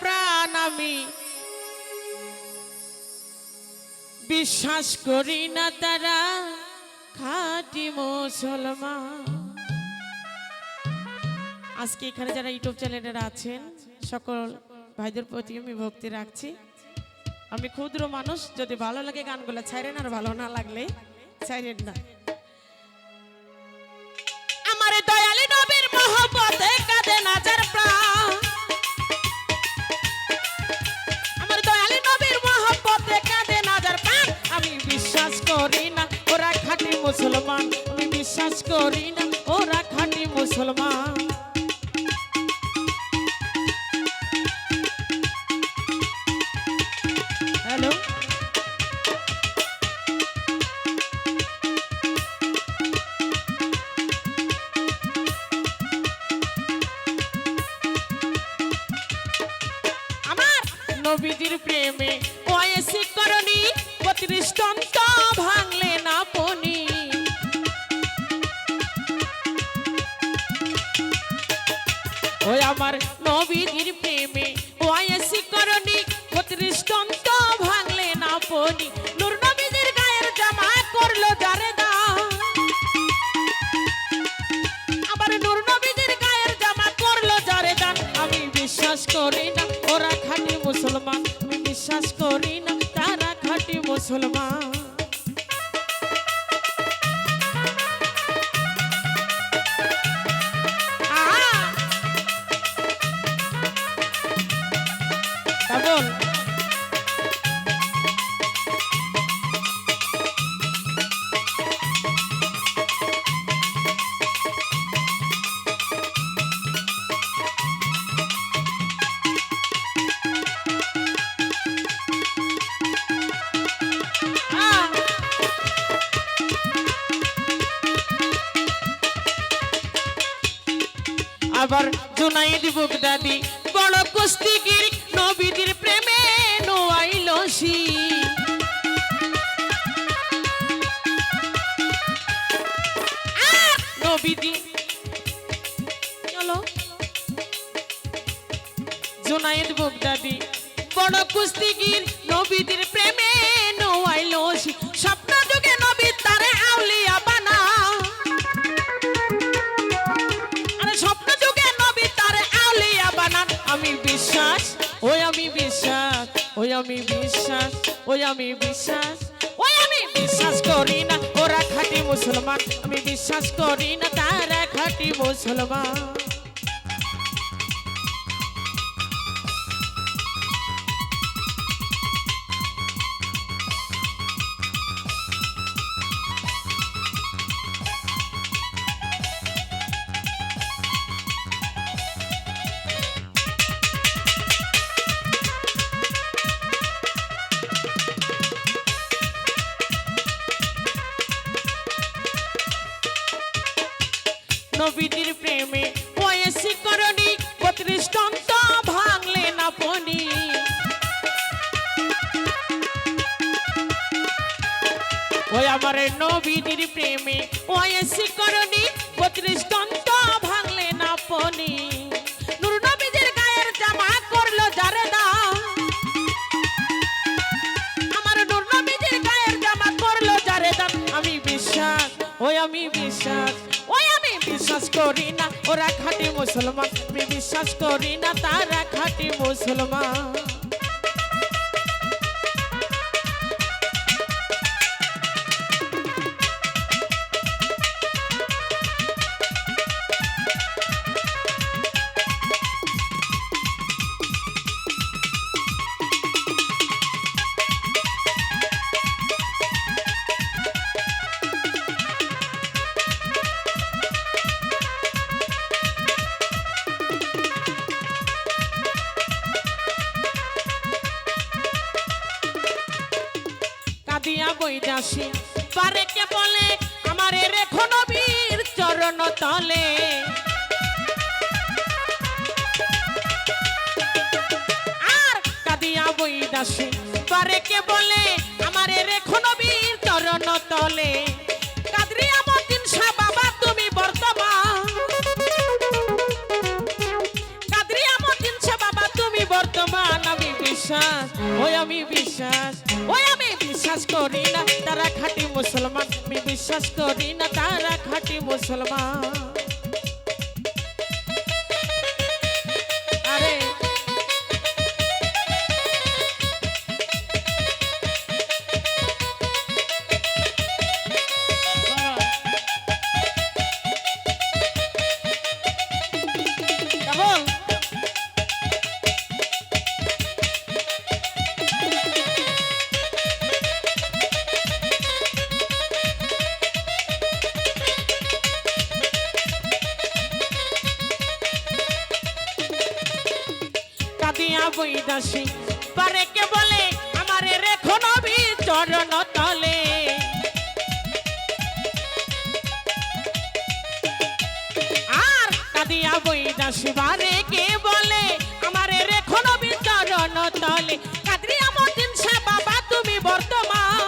প্রাণ আমি। বিশ্বাস করি না তারা খাঁটি মুসলমান। আজকে এখানে যারা ইউটিউব চ্যানেলেরা আছেন, সকল ভাইদের প্রতি আমি ভক্তি রাখছি। আমি ক্ষুদ্র মানুষ, যদি ভালো লাগে গানগুলো ছাইরেন, আর ভালো না লাগলে ছাইরেন না। আমি বিশ্বাস করি না ওরা খাঁটি মুসলমান। হ্যালো? প্রেমে ওয়েসি করনি বত্রিশ তন্ত আমার নবীর প্রেমে। ওয়েসি করনি, বত্রিশ ভাঙলে না পনি নূর গায়ের জামা করল যারে দা আবার নূর গায়ের জামা করল যারে দান আমি বিশ্বাস করি না, ওরা খাঁটি মুসলমান। আমি বিশ্বাস করি না, তারা খাঁটি মুসলমান। আবার জুনাইদ বুগদাদি বড় কুস্তিগির নবীদের প্রেমে নোয়াইল সি। নবীদি। চলো। জুনাইদ বুগদাদি বড় কুস্তিগির নবীদের প্রেমে নোয়াইল সি। স্বপ্ন আমি বিশ্বাস ওই আমি বিশ্বাস ওই আমি বিশ্বাস করি না। ওরা খাঁটি মুসলমান, আমি বিশ্বাস করি না, তারা খাঁটি মুসলমান। নবীজির প্রেমে বয়সী করণী, বত্রিশ ভাঙলে না পনি ওই আমার নবীজির প্রেমে বয়সী করণী, বত্রিশ টন্ত ভাঙলে না পনি নূর নবীজির গায়ের জামা করল যারে দা আমার নূর নবীজির গায়ের জামা করল দাম। আমি বিশ্বাস, ওই আমি বিশ্বাস করি না ওরা খাঁটি মুসলমান। আমি বিশ্বাস করি না তারা খাঁটি মুসলমান। বৈদাসী পারে কে বলে? আমারে রেখো নবীর চরণ তলে। আর কাদিয়া বৈদাসী পারে কে বলে? আমারে রেখো নবীর চরণ তলে। বর্তমান। আমি বিশ্বাস, ওই আমি বিশ্বাস। করি না তারা খাঁটি মুসলমান আমি বিশ্বাস করি না তারা খাঁটি মুসলমান। কাদিয়া বৈদাসী। পারে কে বলে, আমারে রেখো নবী চরণ তলে। আর কাদিয়া বৈদাসী বারে কে বলে, আমারে রেখো নবী চরণ তলে। কাদরিয়া মতিন সে বাবা, তুমি বর্তমান।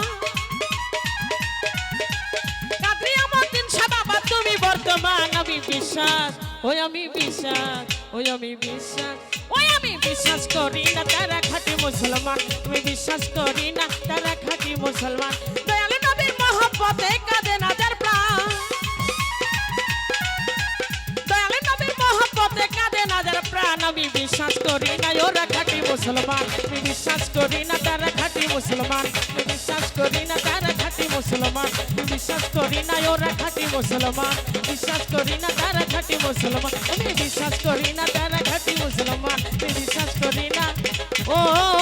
কাদরিয়া মতিন সে বাবা, তুমি বর্তমান। আমি বিশ্বাস, ওই আমি বিশ্বাস, ওই আমি বিশ্বাস। আমি বিশ্বাস করি না, তারা খাঁটি মুসলমান। আমি বিশ্বাস করি না, তারা খাঁটি মুসলমান। দয়ালু নবীর মহব্বতে কাঁদে না যার প্রাণ। দয়ালু নবীর মহব্বতে কাঁদে না যার প্রাণ। আমি বিশ্বাস করি না, ওরা খাঁটি মুসলমান। আমি বিশ্বাস করি না, তারা খাঁটি মুসলমান। আমি বিশ্বাস করি না, তারা খাঁটি মুসলমান। আমি বিশ্বাস করি না, ওরা খাঁটি মুসলমান বিশ্বাস করি না তারা খাঁটি মুসলমান আমি বিশ্বাস করি না তারা খাঁটি মুসলমান বিশ্বাস করি না। ওরা